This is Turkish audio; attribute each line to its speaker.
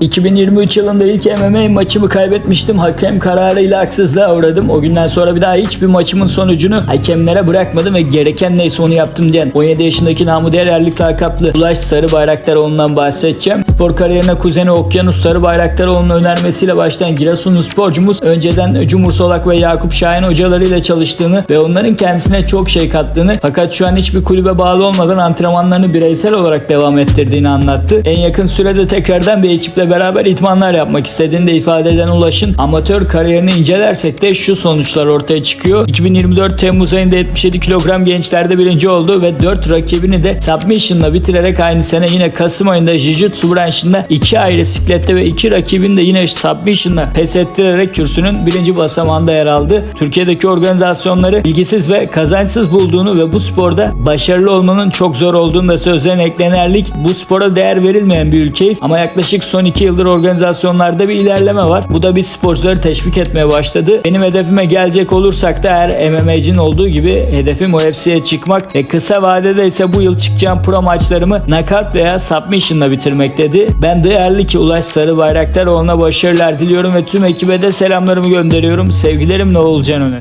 Speaker 1: 2023 yılında ilk MMA maçımı kaybetmiştim. Hakem kararıyla haksızlığa uğradım. O günden sonra bir daha hiçbir maçımın sonucunu hakemlere bırakmadım ve gereken neyse onu yaptım diyen 17 yaşındaki namı diğer erlik lakaplı Ulaş Sarı Bayraktaroğlu'ndan bahsedeceğim. Spor kariyerine kuzeni Okyanus Sarı Bayraktaroğlu'nun önermesiyle başlayan Giresunlu sporcumuz önceden Cumhur Solak ve Yakup Şahin hocalarıyla çalıştığını ve onların kendisine çok şey kattığını fakat şu an hiçbir kulübe bağlı olmadan antrenmanlarını bireysel olarak devam ettirdiğini anlattı. En yakın sürede tekrardan bir ekiple beraber idmanlar yapmak istediğini de ifade eden Ulaş'ın amatör kariyerini incelersek de şu sonuçlar ortaya çıkıyor. 2024 Temmuz ayında 77 kilogram gençlerde birinci oldu ve 4 rakibini de submission'la bitirerek aynı sene yine Kasım ayında Jiu-Jitsu branşında 2 ayrı siklette ve 2 rakibini de yine submission'la pes ettirerek kürsünün birinci basamağında yer aldı. Türkiye'deki organizasyonları ilgisiz ve kazançsız bulduğunu ve bu sporda başarılı olmanın çok zor olduğunu da sözlerine eklenerlik bu spora değer verilmeyen bir ülkeyiz ama yaklaşık son 2 yıldır organizasyonlarda bir ilerleme var. Bu da biz sporcuları teşvik etmeye başladı. Benim hedefime gelecek olursak da her MMA'cinin olduğu gibi hedefim UFC'ye çıkmak ve kısa vadede ise bu yıl çıkacağım pro maçlarımı knockout veya submission'la bitirmek dedi. Ben değerli ki Ulaş Sarı Bayraktaroğlu'na başarılar diliyorum ve tüm ekibe de selamlarımı gönderiyorum. Sevgilerimle Oğulcan Öner.